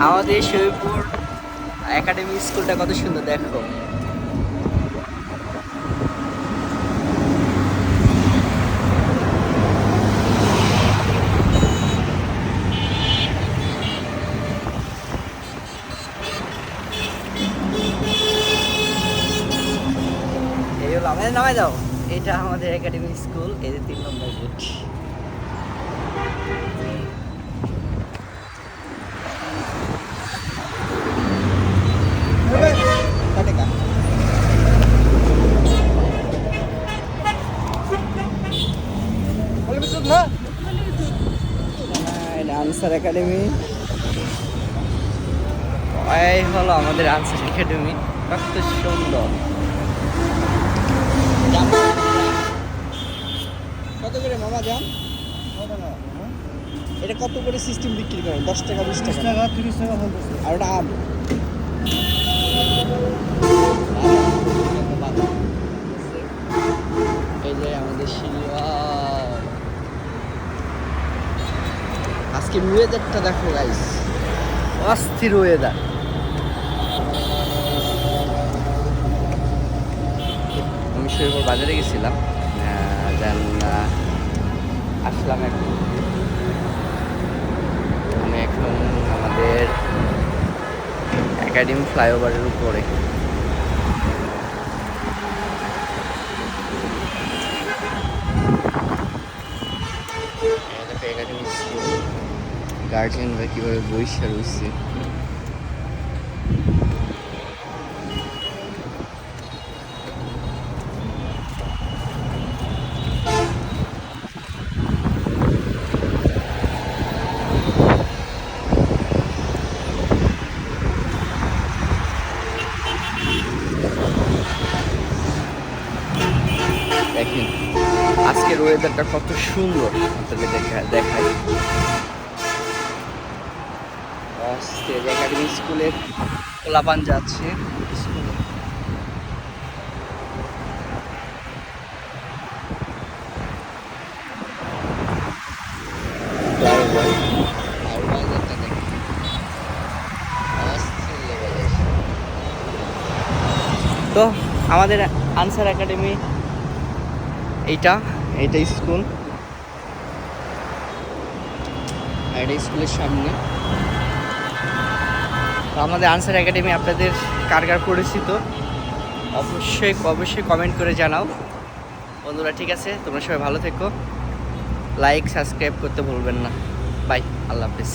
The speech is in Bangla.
আমাদের শরীরপুর একাডেমি স্কুলটা কত সুন্দর দেখো নামাই দাও। এটা আমাদের একাডেমি স্কুল যে তিন নম্বর গেট আনসার একাডেমি এই হলো আমাদের আনসার একাডেমি কত সুন্দর। কত করে মামা যান এটা কত করে সিস্টেম বিক্রি করেন? দশ টাকা বিশ টাকা? টাকা তিরিশ টাকা। আর ওটা আম এই যে আমাদের শিলওয়ার আজকে ওয়েদারটা দেখো গাইস অস্থির ওয়েদার আমি শরীরপুর বাজারে গেছিলাম দেন আসলাম এখন। আমি এখন আমাদের একাডেমি ফ্লাইওভারের উপরে। গার্জিয়ানরা কীভাবে বৈশা রয়েছে দেখেন আজকের ওয়েদারটা কত সুন্দর আপনাদের দেখা দেখায় অস্থির একাডেমি স্কুলের কোলাপান যাচ্ছে। স্কুলে। তো আমাদের আনসার একাডেমি এইটা এইটা স্কুল। আর এটা স্কুলের সামনে। তো আমাদের আনসার একাডেমি আপনাদের কার কার পরিচিত? অবশ্যই অবশ্যই কমেন্ট করে জানাও। বন্ধুরা, ঠিক আছে? তোমরা সবাই ভালো থেকো। লাইক সাবস্ক্রাইব করতে ভুলবেন না। বাই আল্লাহ হাফিজ।